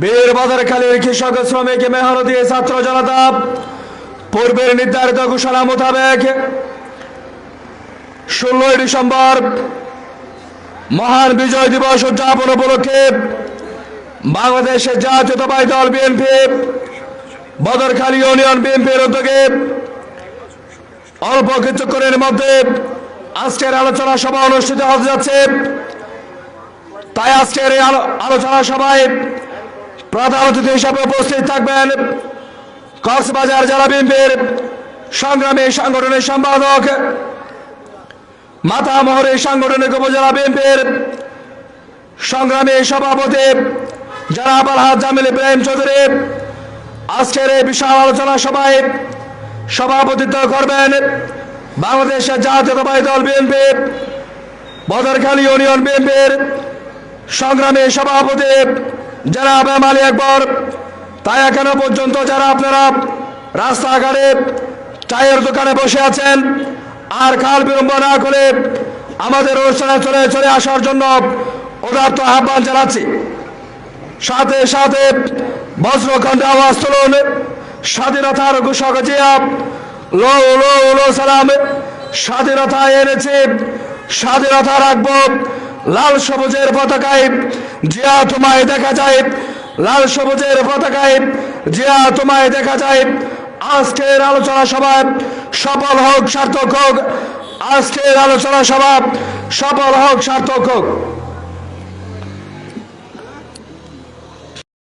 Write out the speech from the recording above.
বীর বাজার খালীর কৃষক শ্রমিক মেহনতি ছাত্র জনতা পূর্বের নির্ধারিত ঘোষণা মোতাবেক ষোলোই ডিসেম্বর মহান বিজয় দিবস উদযাপন উপলক্ষে বাংলাদেশের জাতীয়তাবাদী দল বিএনপি বদরখালী ইউনিয়ন বিএনপির উদ্যোগে অল্প কিছুক্ষণের মধ্যে আজকের আলোচনা সভা অনুষ্ঠিত হতে যাচ্ছে। তাই আজকের আলোচনা সভায় প্রধান অতিথি হিসাবে উপস্থিত থাকবেন কক্সবাজার জেলা বিএনপির সংগ্রামী সাংগঠনিক সম্পাদক মাতামহরের সাংগঠনিক উপজেলা বিএনপির সংগ্রামী সভাপতি জনাব আলহাজ জামিল ইব্রাহিম চৌধুরী। আজকের এই বিশাল আলোচনা সভায় সভাপতিত্ব করবেন বাংলাদেশের জাতীয়তাবাদী দল বিএনপি, বদরখালী ইউনিয়ন বিএনপির সংগ্রামী সভাপতি জনাব এম আলী আকবর, তাই এখনও পর্যন্ত যারা আপনারা রাস্তাঘাটে চায়ের দোকানে বসে আছেন আর কাল বিলম্ব না করে আমাদের অনুষ্ঠানে চলে চলে আসার জন্য উদার্ত আহ্বান জানাচ্ছি। সাথে সাথে বজ্রখণ্ডে আওয়াজ তুলুন। স্বাধীনতার ঘোষক জিয়া, লো লো লো সালাম। স্বাধীনতা এনেছে, স্বাধীনতা রাখব। লাল সবুজের পতাকায় জিয়া তোমায় দেখা যায়, লাল সবুজের পতাকায়। জিয়া তোমায় দেখা যায়, আজকের আলোচনা সভায় সফল হোক, সার্থক হোক। আজকের আলোচনা সভা সফল হোক, সার্থক হোক।